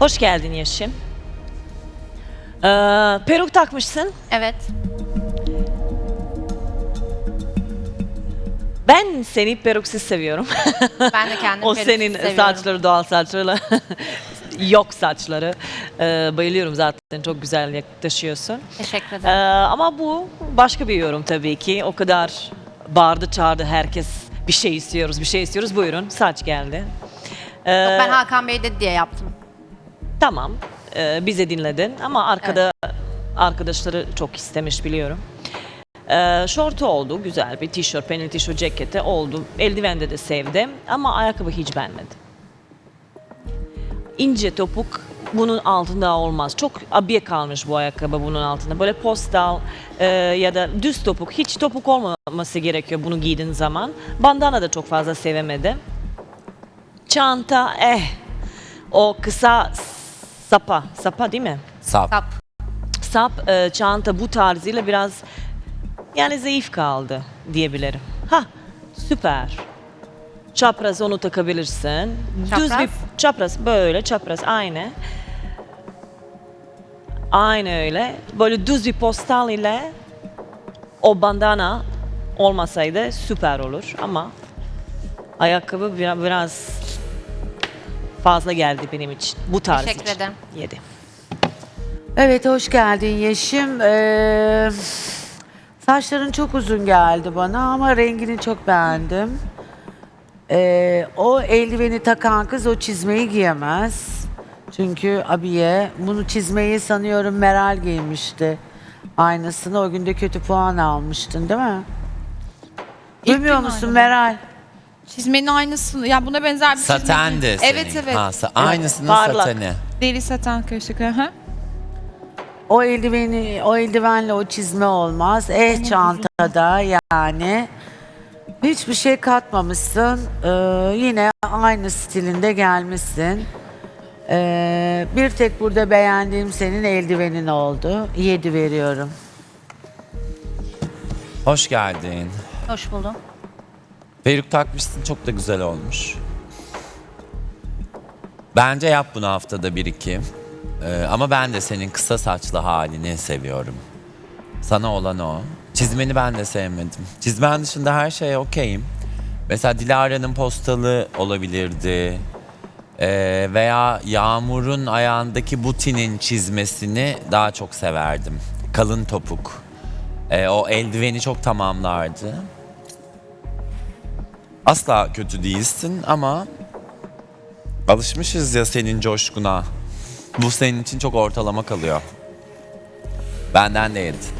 Hoş geldin Yeşim. Ee, peruk takmışsın. Evet. Ben seni peruksuz seviyorum. Ben de kendim o peruksuz senin seviyorum. saçları doğal saçlarla yok saçları. Ee, bayılıyorum zaten çok güzel yaklaşıyorsun. Teşekkür Ee, ederim. ama bu başka bir yorum tabii ki. O kadar bağırdı çağırdı herkes bir şey istiyoruz bir şey istiyoruz. Buyurun saç geldi. Ee, Yok, ben Hakan Bey dedi diye yaptım. Tamam, e, bizi dinledin ama arkada arkadaşları çok istemiş biliyorum. E, şortu oldu, güzel bir tişört, penili tişört ceketi oldu. Eldivende de sevdim ama ayakkabı hiç beğenmedim. İnce topuk bunun altında olmaz. Çok abiye kalmış bu ayakkabı bunun altında. Böyle postal e, ya da düz topuk, hiç topuk olmaması gerekiyor bunu giydiğin zaman. Bandana da çok fazla sevemedim. Çanta eh o kısa sapa, sapa değil mi? Sap. Kap. Sap e, çanta bu tarzıyla biraz yani zayıf kaldı diyebilirim. Ha süper. Çapraz onu takabilirsin. Düz Çapraz? bir çapraz böyle çapraz aynı. Aynı öyle. Böyle düz bir postal ile o bandana olmasaydı süper olur ama ayakkabı biraz, biraz fazla geldi benim için. Bu tarz Teşekkür için. ederim. Yedi. Evet hoş geldin Yeşim. Ee, saçların çok uzun geldi bana ama rengini çok beğendim. Ee, o eldiveni takan kız o çizmeyi giyemez. Çünkü abiye bunu çizmeyi sanıyorum Meral giymişti. Aynısını o günde kötü puan almıştın değil mi? Duymuyor gün musun aynı. Meral? Çizmenin aynısını, ya buna benzer bir Saten çizme. de senin. Evet evet. Ha, sa- aynısının Parlak. sateni. Deri saten karışık. Hı hı. O eldiveni, o eldivenle o çizme olmaz. Eh çantada yani. Hiçbir şey katmamışsın. Ee, yine aynı stilinde gelmişsin. Ee, bir tek burada beğendiğim senin eldivenin oldu. 7 veriyorum. Hoş geldin. Hoş buldum. Peruk takmışsın çok da güzel olmuş. Bence yap bunu haftada bir iki. Ee, ama ben de senin kısa saçlı halini seviyorum. Sana olan o. Çizmeni ben de sevmedim. Çizmen dışında her şeye okeyim. Mesela Dilara'nın postalı olabilirdi. Ee, veya Yağmur'un ayağındaki butinin çizmesini daha çok severdim. Kalın topuk. Ee, o eldiveni çok tamamlardı. Asla kötü değilsin ama alışmışız ya senin coşkuna. Bu senin için çok ortalama kalıyor. Benden de.